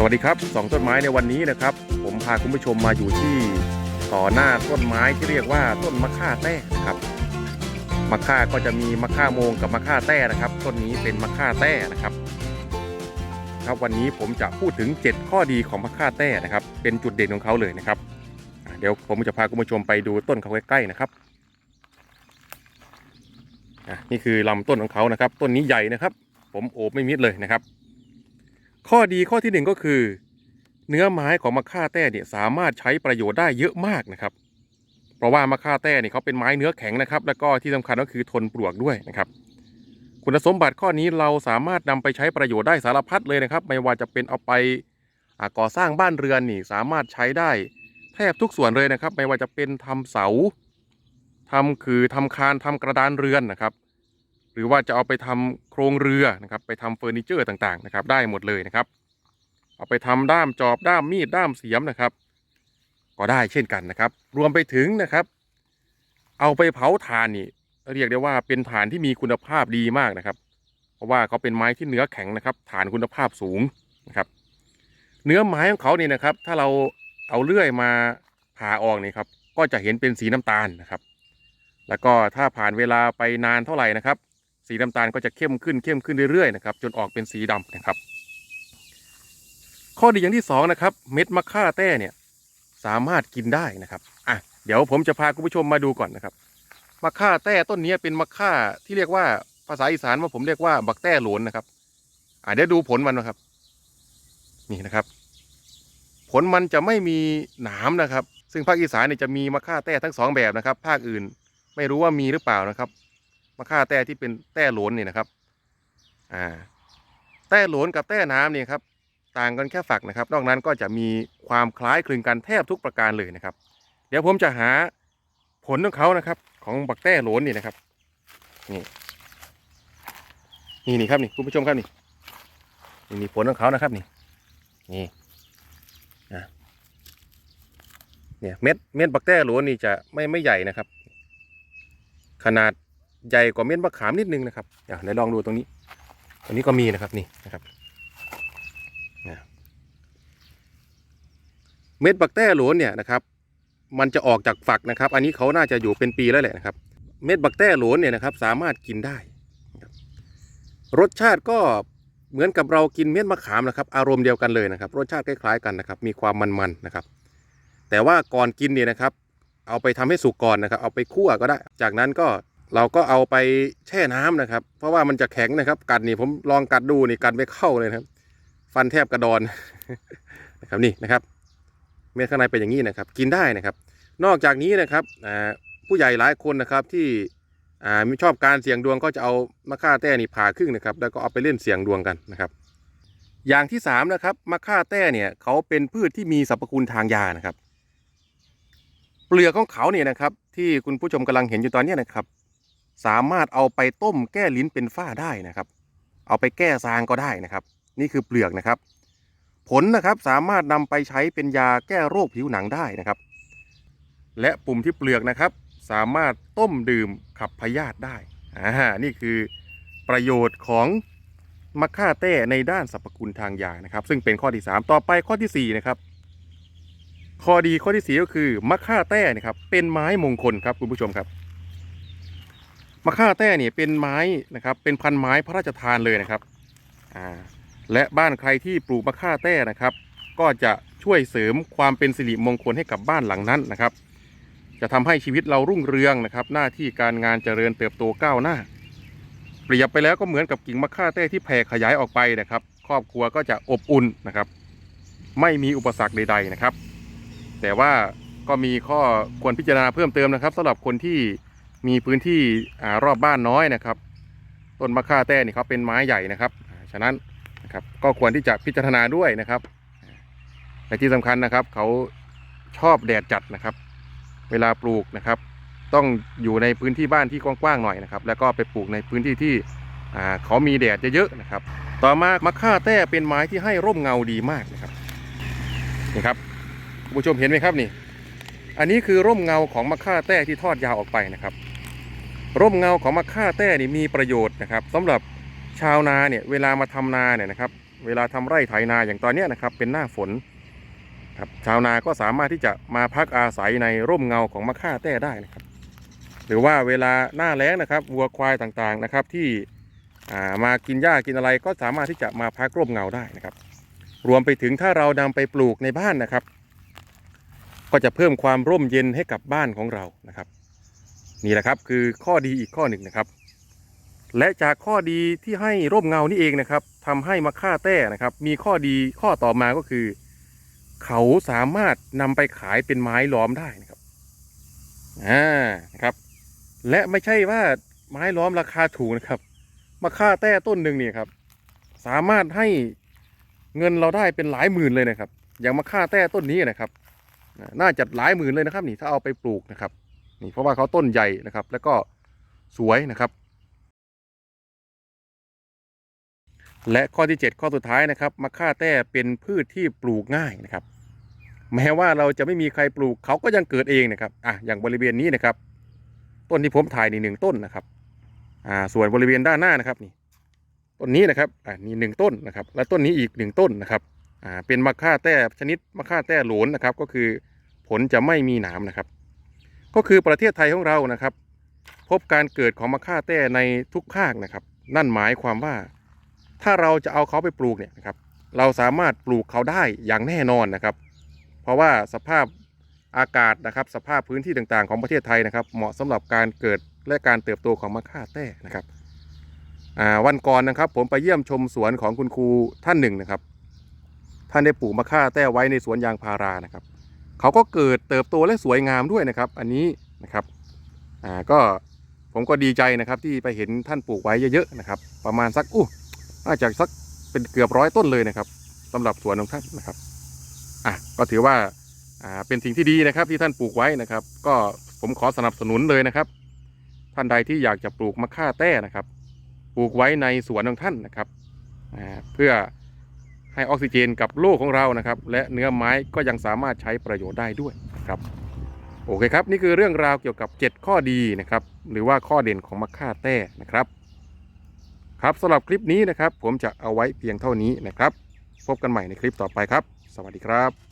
สวัสดีครับสองต้นไม้ในวันนี้นะครับ ผมพาคุณผู้ชมมาอยู่ที่ต่อหน้าต้นไม้ที่เรียกว่าต้นมะค่าแต้นะครับมะค่าก็จะมีมะค่าโมงกับมะค่าแต้นะครับ ต้นนี้เป็นมะค่าแต้นะครับ ครับวันนี้ผมจะพูดถึง 7 ข้อดีของมะค่าแต้นะครับ เป็นจุดเด่นของเขาเลยนะครับ เดี๋ยวผมจะพาคุณผู้ชมไปดูต้นเขาใกล้ๆนะครับนี่คือลำต้นของเขานะครับ ต้นนี้ใหญ่นะครับ ผมโอบไม่มิดเลยนะครับ ข้อดีข้อที่หนึ่งก็คือ เนื้อไม้ของมะค่าแต้เนี่ยสามารถใช้ประโยชน์ได้เยอะมากนะครับ เพราะว่ามะค่าแต้เนี่ยเขาเป็นไม้เนื้อแข็งนะครับ แล้วก็ที่สำคัญก็คือทนปลวกด้วยนะครับ คุณสมบัติข้อนี้เราสามารถนำไปใช้ประโยชน์ได้สารพัดเลยนะครับ ไม่ว่าจะเป็นเอาไปก่อสร้างบ้านเรือนนี่สามารถใช้ได้แทบทุกส่วนเลยนะครับ ไม่ว่าจะเป็นทำเสาทำคือทำคานทำกระดานเรือนนะครับ รือว่าจะเอาไปทำโครงเรือนะครับ ไปทำเฟอร์นิเจอร์ต่างๆนะครับ ได้หมดเลยนะครับ เอาไปทำด้ามจอบด้ามมีดด้ามเสียมนะครับ ก็ได้เช่นกันนะครับ รวมไปถึงนะครับ เอาไปเผาถ่านนี่เรียกได้ว่าเป็นถ่านที่มีคุณภาพดีมากนะครับ เพราะว่าเขาเป็นไม้ที่เนื้อแข็งนะครับถ่านคุณภาพสูงนะครับ เนื้อไม้ของเขาเนี่ยนะครับ ถ้าเราเอาเลื่อยมาผ่าออกนี่ครับ ก็จะเห็นเป็นสีน้ำตาลนะครับ แล้วก็ถ้าผ่านเวลาไปนานเท่าไหร่นะครับ สีน้ำตาลก็จะเข้มขึ้นเข้มขึ้นเรื่อยๆนะครับจนออกเป็นสีดำนะครับ ข้อดีอย่างที่สองนะครับเม็ดมะค่าแต้เนี่ยสามารถกินได้นะครับอะเดี๋ยวผมจะพาคุณผู้ชมมาดูก่อนนะครับมะค่าแต้ต้นนี้เป็นมะค่าที่เรียกว่าภาษาอีสานว่าผมเรียกว่าบักแต้หลนนะครับอะเดี๋ยวดูผลมันนะครับ นี่นะครับ ผลมันจะไม่มีหนามนะครับ ซึ่งภาคอีสานเนี่ยจะมีมะค่าแต้ทั้งสองแบบนะครับ ภาคอื่นไม่รู้ว่ามีหรือเปล่านะครับ มะค่าแต้ที่เป็นแต้หลนนี่นะครับ อ่า แต้หลนกับแต้น้ำเนี่ยครับ ต่างกันแค่ฝักนะครับ นอกนั้นก็จะมีความคล้ายคลึงกันแทบทุกประการเลยนะครับ เดี๋ยวผมจะหาผลของเขานะครับ ของบักแต้หลนนี่นะครับ นี่ นี่นี่ครับนี่คุณผู้ชมครับนี่นี่นี่ผลของเขานะครับนี่ นี่นะเนี่ยเม็ดเม็ดบักแต้หลนนี่จะไม่ไม่ใหญ่นะครับ ขนาด ใหญ่กว่าเม็ดมะขามนิดนึงนะครับเดี๋ยวไหนลองดูตรงนี้ ตรงนี้ก็มีนะครับนี่นะครับเม็ดบักแต้โหลนเนี่ยนะครับ มันจะออกจากฝักนะครับ อันนี้เขาน่าจะอยู่เป็นปีแล้วแหละนะครับ เม็ดบักแต้โหลนเนี่ยนะครับ สามารถกินได้ รสชาติก็เหมือนกับเรากินเม็ดมะขามนะครับ อารมณ์เดียวกันเลยนะครับ รสชาติคล้ายๆกันนะครับ มีความมันๆนะครับ แต่ว่าก่อนกินเนี่ยนะครับ เอาไปทำให้สุกก่อนนะครับ เอาไปคั่วก็ได้ จากนั้นก็ เราก็เอาไปแช่น้ำนะครับ เพราะว่ามันจะแข็งนะครับ กัดนี่ผมลองกัดดูนี่กัดไม่เข้าเลยนะครับ ฟันแทบกระดอนนะครับนี่นะครับ เม็ดข้างในเป็นอย่างนี้นะครับ กินได้นะครับ นอกจากนี้นะครับผู้ใหญ่หลายคนนะครับที่ชอบการเสี่ยงดวงก็จะเอามะค่าแต้นี่ผ่าครึ่งนะครับ แล้วก็เอาไปเล่นเสี่ยงดวงกันนะครับ อย่างที่สามนะครับมะค่าแต้เนี่ยเขาเป็นพืชที่มีสรรพคุณทางยานะครับ เปลือกของเขาเนี่ยนะครับ ที่คุณผู้ชมกำลังเห็นอยู่ตอนนี้นะครับ สามารถเอาไปต้มแก้ลิ้นเป็นฝ้าได้นะครับ เอาไปแก้ซางก็ได้นะครับ นี่คือเปลือกนะครับ ผลนะครับสามารถนำไปใช้เป็นยาแก้โรคผิวหนังได้นะครับ และปุ่มที่เปลือกนะครับ สามารถต้มดื่มขับพยาธิได้อ่านี่คือประโยชน์ของมะค่าแต้ในด้านสรรพคุณทางยานะครับ ซึ่งเป็นข้อที่ 3 ต่อไปข้อทีสี่4นะครับข้อดีข้อที่4ก็คือมะค่าแต้นะครับเป็นไม้มงคลครับคุณผู้ชมครับ มะค่าแต้เนี่ยเป็นไม้นะครับ เป็นพันไม้พระราชทานเลยนะครับอ่าและบ้านใครที่ปลูกมะค่าแต้นะครับ ก็จะช่วยเสริมความเป็นสิริมงคลให้กับบ้านหลังนั้นนะครับ จะทำให้ชีวิตเรารุ่งเรืองนะครับ หน้าที่การงานเจริญเติบโตก้าวหน้า เปรียบไปแล้วก็เหมือนกับกิ่งมะค่าแต้ที่แผ่ขยายออกไปนะครับ ครอบครัวก็จะอบอุ่นนะครับ ไม่มีอุปสรรคใด ๆนะครับ แต่ว่าก็มีข้อควรพิจารณาเพิ่มเติมนะครับสำหรับคนที่ มีพื้นที่อรอบบ้านน้อยนะครับ ต้นมะค่าแต้นี่เขาเป็นไม้ใหญ่นะครับ ฉะนั้นนะครับก็ควรที่จะพิจารณาด้วยนะครับและที่สำคัญนะครับ เขาชอบแดดจัดนะครับ เวลาปลูกนะครับ ต้องอยู่ในพื้นที่บ้านที่กว้างๆหน่อยนะครับ แล้วก็ไปปลูกในพื้นที่ที่เขามีแดดเยอะๆนะครับ ต่อมามะค่าแต้เป็นไม้ที่ให้ร่มเงาดีมากนะครับนี่ครับผู้ชมเห็นไหมครับนี่ อันนี้คือร่มเงาของมะค่าแต้ที่ทอดยาวออกไปนะครับ ร่มเงาของมะค่าแต้นี่มีประโยชน์นะครับสำหรับชาวนาเนี่ยเวลามาทำนาเนี่ยนะครับ เวลาทำไร่ไถนาอย่างตอนนี้นะครับ เป็นหน้าฝนครับชาวนาก็สามารถที่จะมาพักอาศัยในร่มเงาของมะค่าแต้ได้นะครับ หรือว่าเวลาหน้าแล้งนะครับวัวควายต่างๆนะครับ ที่ามากินหญ้ากินอะไรก็สามารถที่จะมาพักร่มเงาได้นะครับ รวมไปถึงถ้าเรานำไปปลูกในบ้านนะครับ ก็จะเพิ่มความร่มเย็นให้กับบ้านของเรานะครับ นี่แหละครับ คือข้อดีอีกข้อหนึ่งนะครับ และจากข้อดีที่ให้ร่มเงานี่เองนะครับทำให้มะค่าแต้นะครับ มีข้อดีข้อต่อมาก็คือ เขาสามารถนำไปขายเป็นไม้ล้อมได้นะครับอ่านะครับ และไม่ใช่ว่าไม้ล้อมราคาถูกนะครับมะค่าแต้ต้นหนึ่งเนี่ยครับ สามารถให้เงินเราได้เป็นหลายหมื่นเลยนะครับ อย่างมะค่าแต้ต้นนี้นะครับ น่าจะหลายหมื่นเลยนะครับ นี่ถ้าเอาไปปลูกนะครับ นี่เพราะว่าเขาต้นใหญ่นะครับ แล้วก็สวยนะครับ และข้อที่ 7 ข้อสุดท้ายนะครับมะค่าแต้เป็นพืชที่ปลูกง่ายนะครับ แม้ว่าเราจะไม่มีใครปลูกเขาก็ยังเกิดเองนะครับอะอย่างบริเวณนี้นะครับ ต้นที่ผมถ่ายนี่หนึ่งต้นนะครับอ่าส่วนบริเวณด้านหน้านะครับนี่ต้นนี้นะครับอ่านี่หนึ่งต้นนะครับ และต้นนี้อีกหนึ่งต้นนะครับอ่าเป็นมะค่าแต้ชนิดมะค่าแต้หลนนะครับ ก็คือผลจะไม่มีหนามนะครับ ก็คือประเทศไทยของเรานะครับ พบการเกิดของมะค่าแต้ในทุกภาคนะครับ นั่นหมายความว่า ถ้าเราจะเอาเขาไปปลูกเนี่ยนะครับ เราสามารถปลูกเขาได้อย่างแน่นอนนะครับ เพราะว่าสภาพอากาศนะครับ สภาพพื้นที่ต่างๆ ของประเทศไทยนะครับ เหมาะสำหรับการเกิดและการเติบโตของมะค่าแต้นะครับวันก่อนนะครับ ผมไปเยี่ยมชมสวนของคุณครูท่านหนึ่งนะครับ ท่านได้ปลูกมะค่าแต้ไว้ในสวนยางพารานะครับ เขาก็เกิดเติบโตและสวยงามด้วยนะครับ อันนี้นะครับอ่าก็ผมก็ดีใจนะครับที่ไปเห็นท่านปลูกไว้เยอะๆนะครับ ประมาณสักอู้น่าจะสักเป็นเกือบร้อยต้นเลยนะครับสำหรับสวนของท่านนะครับอะก็ถือว่าอ่าเป็นสิ่งที่ดีนะครับที่ท่านปลูกไว้นะครับ ก็ผมขอสนับสนุนเลยนะครับ ท่านใดที่อยากจะปลูกมะค่าแต้นะครับ ปลูกไว้ในสวนของท่านนะครับอ่าเพื่อ ให้ออกซิเจนกับโลกของเรานะครับ และเนื้อไม้ก็ยังสามารถใช้ประโยชน์ได้ด้วยครับโอเคครับ นี่คือเรื่องราวเกี่ยวกับ 7 ข้อดีนะครับ หรือว่าข้อเด่นของมะค่าแต้นะครับ ครับสำหรับคลิปนี้นะครับ ผมจะเอาไว้เพียงเท่านี้นะครับ พบกันใหม่ในคลิปต่อไปครับ สวัสดีครับ